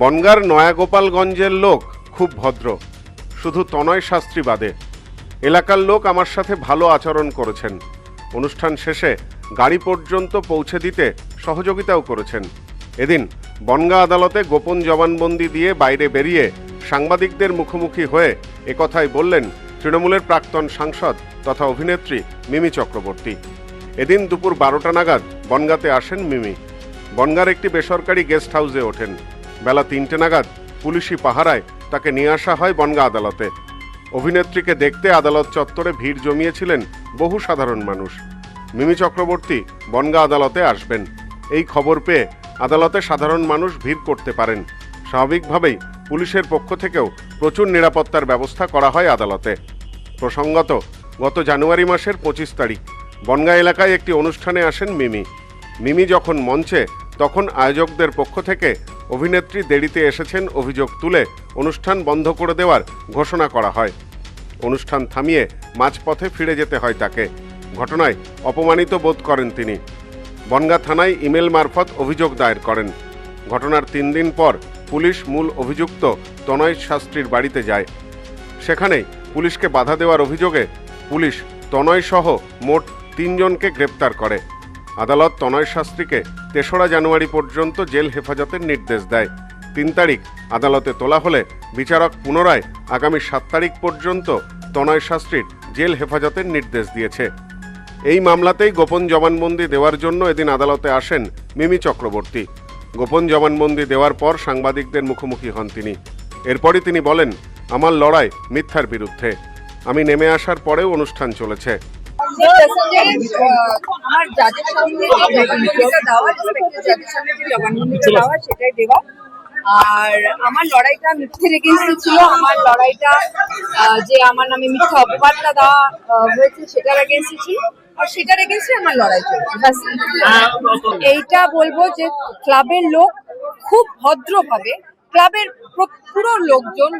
বনগার নয়াগোপালগঞ্জের লোক খুব ভদ্র। শুধু তনয় শাস্ত্রী বাদে। এলাকার লোক আমার সাথে ভালো আচরণ করেছেন। অনুষ্ঠান শেষে গাড়ি পর্যন্ত পৌঁছে দিতে সহযোগিতাও করেছেন। এদিন বনগা আদালতে গোপন জবানবন্দি দিয়ে বাইরে বেরিয়ে সাংবাদিকদের মুখোমুখি হয়ে একথাই বললেন তৃণমূলের প্রাক্তন সাংসদ তথা অভিনেত্রী মিমি চক্রবর্তী। এদিন দুপুর বারোটা নাগাদ বনগাতে আসেন মিমি। বনগার একটি বেসরকারি গেস্ট হাউসে ওঠেন। বেলা তিনটে নাগাদ পুলিশি পাহারায় তাকে নিয়ে আসা হয় বনগা আদালতে। অভিনেত্রীকে দেখতে আদালত চত্বরে ভিড় জমিয়েছিলেন বহু সাধারণ মানুষ। মিমি চক্রবর্তী বনগা আদালতে আসবেন। এই খবর পেয়ে আদালতে সাধারণ মানুষ ভিড় করতে পারেন। স্বাভাবিকভাবেই পুলিশের পক্ষ থেকেও প্রচুর নিরাপত্তার ব্যবস্থা করা হয় আদালতে। প্রসঙ্গত, গত জানুয়ারি মাসের পঁচিশ তারিখ বনগা এলাকায় একটি অনুষ্ঠানে আসেন মিমি। মিমি যখন মঞ্চে, তখন আয়োজকদের পক্ষ থেকে অভিনেত্রী দেরিতে এসেছেন অভিযোগ তুলে অনুষ্ঠান বন্ধ করে দেওয়ার ঘোষণা করা হয়। অনুষ্ঠান থামিয়ে মাঝপথে ফিরে যেতে হয় তাকে। ঘটনায় অপমানিত বোধ করেন তিনি। বনগা থানায় ইমেল মারফত অভিযোগ দায়ের করেন। ঘটনার তিন দিন পর পুলিশ মূল অভিযুক্ত তনয় শাস্ত্রীর বাড়িতে যায়। সেখানেই পুলিশকে বাধা দেওয়ার অভিযোগে পুলিশ তনয় সহ মোট তিনজনকে গ্রেপ্তার করে। আদালত তনয় শাস্ত্রীকে তেসরা জানুয়ারি পর্যন্ত জেল হেফাজতের নির্দেশ দেয়। তিন তারিখ আদালতে তোলা হলে বিচারক পুনরায় আগামী সাত তারিখ পর্যন্ত তনয় শাস্ত্রীর জেল হেফাজতের নির্দেশ দিয়েছে। এই মামলাতেই গোপন জবানবন্দি দেওয়ার জন্য এদিন আদালতে আসেন মিমি চক্রবর্তী। গোপন জবানবন্দি দেওয়ার পর সাংবাদিকদের মুখোমুখি হন তিনি। এরপরই তিনি বলেন, আমার লড়াই মিথ্যার বিরুদ্ধে। আমি নেমে আসার পরেও অনুষ্ঠান চলেছে। আমার যাদের সামনে দেওয়া যাদের সামনে যে জবানবন্দিটা দেওয়া সেটাই দেওয়া আর আমার লড়াইটা মিথ্যের এগেনস্টে ছিল। আমার লড়াইটা যে আমার নামে মিথ্যা অপবাদটা দেওয়া হয়েছে সেটার এগেনস্টে ছিল। আর সেটার এগেনস্টে আমার লড়াই চলছে। এইটা বলব যে ক্লাবের লোক খুব ভদ্রভাবে ক্লাবের প্র- লোকজন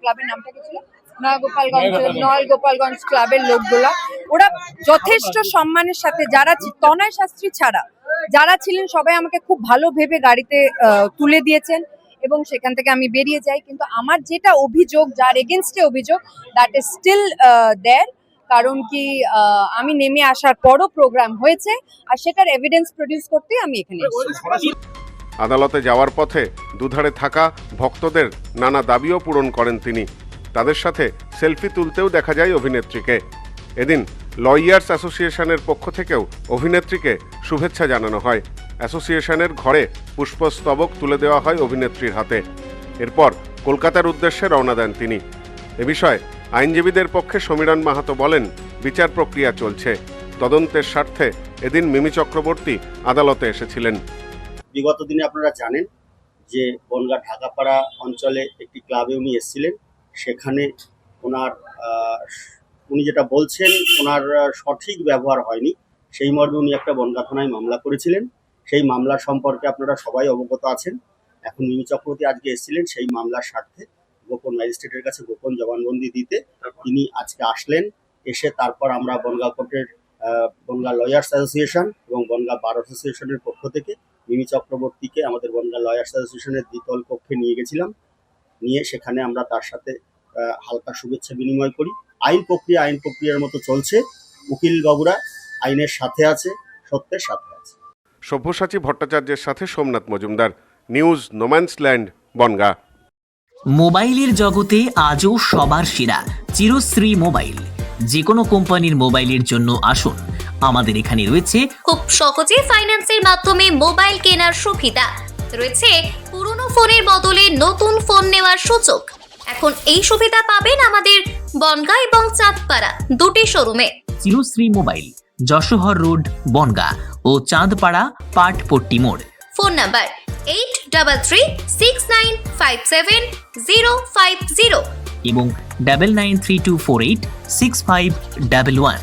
ক্লাবের নামটা কি ছিল? নয়গোপালগঞ্জ নয় গোপালগঞ্জ ক্লাবের লোকগুলা ওরা যথেষ্ট সম্মানের সাথে, যারা তনয় শাস্ত্রী ছাড়া, যারা ছিলেন সবাই আমাকে খুব ভালো ভেবে গাড়িতে তুলে দিয়েছেন এবং সেখান থেকে আমি বেরিয়ে যাই। কিন্তু আমার যেটা অভিযোগ, যার এগেনস্টে অভিযোগ দ্যাট ইজ স্টিল দেয়ার কারণ কি আমি নেমে আসার পরও প্রোগ্রাম হয়েছে আর সেটার এভিডেন্স প্রডিউস করতে আমি এখানে আদালতে যাওয়ার পথে দুধারে থাকা ভক্তদের নানা দাবিও পূরণ করেন তিনি। তাদের সাথে সেলফি তুলতেও দেখা যায় অভিনেত্রীকে। এদিন লয়ার্স অ্যাসোসিয়েশনের পক্ষ থেকেও অভিনেত্রীকে শুভেচ্ছা জানানো হয়। অ্যাসোসিয়েশনের ঘরে পুষ্পস্তবক তুলে দেওয়া হয় অভিনেত্রীর হাতে। এরপর কলকাতার উদ্দেশ্যে রওনা দেন তিনি। এ বিষয়ে আইনজীবীদের পক্ষে সমীরণ মাহাতো বলেন, বিচার প্রক্রিয়া চলছে। তদন্তের স্বার্থে এদিন মিমি চক্রবর্তী আদালতে এসেছিলেন। বিগত দিনে আপনারা জানেন যে বনগা ঢাকাপাড়া অঞ্চলে একটি ক্লাবে উনি এসেছিলেন। সেখানে ওনার উনি যেটা বলছেন ওনার সঠিক ব্যবহার হয়নি। সেই মর্মে উনি একটা বনগা থানায় মামলা করেছিলেন। সেই মামলা সম্পর্কে আপনারা সবাই অবগত আছেন। এখন মিমি চক্রবর্তী আজকে এসেছিলেন সেই মামলার স্বার্থে গোপন ম্যাজিস্ট্রেটের কাছে গোপন জবানবন্দি দিতে। তিনি আজকে আসলেন এসে তারপর আমরা বনগা কোর্টের বনগা লয়ার্স অ্যাসোসিয়েশন এবং বনগা বার অ্যাসোসিয়েশনের পক্ষ থেকে মিমি চক্রবর্তীকে আমাদের বনগা লয়ার্স অ্যাসোসিয়েশনের দ্বিতল কক্ষে নিয়ে গেছিলাম। নিয়ে সেখানে আমরা তার সাথে হালকা শুভেচ্ছা বিনিময় করি। আইন প্রক্রিয়া আইন প্রক্রিয়ার মতো চলছে। উকিল বাবুরা আইনের সাথে আছে সত্যের সাথে আছে। সব্যসাচী ভট্টাচার্যের সাথে Somnath Majumdar news no man's land Bongaon. মোবাইলের জগতে আজও সবার সেরা চিরশ্রী মোবাইল। যে কোনো কোম্পানির মোবাইলের জন্য আসুন। আমাদের এখানে রয়েছে খুব সহজে ফাইন্যান্সের মাধ্যমে মোবাইল কেনার সুবিধা। রয়েছে পুরনো ফোনের বদলে নতুন ফোন নেওয়ার সুযোগ। এখন এই সুবিধা পাবেন আমাদের বনগা এবং চাঁদপাড়া দুটি শোরুমে। চিরশ্রী মোবাইল যশোহর রোড বনগা ও চাঁদপাড়া পাটপট্টি মোড়। Phone number eight double three six nine five seven zero five zero এবং double nine three two four eight six five double one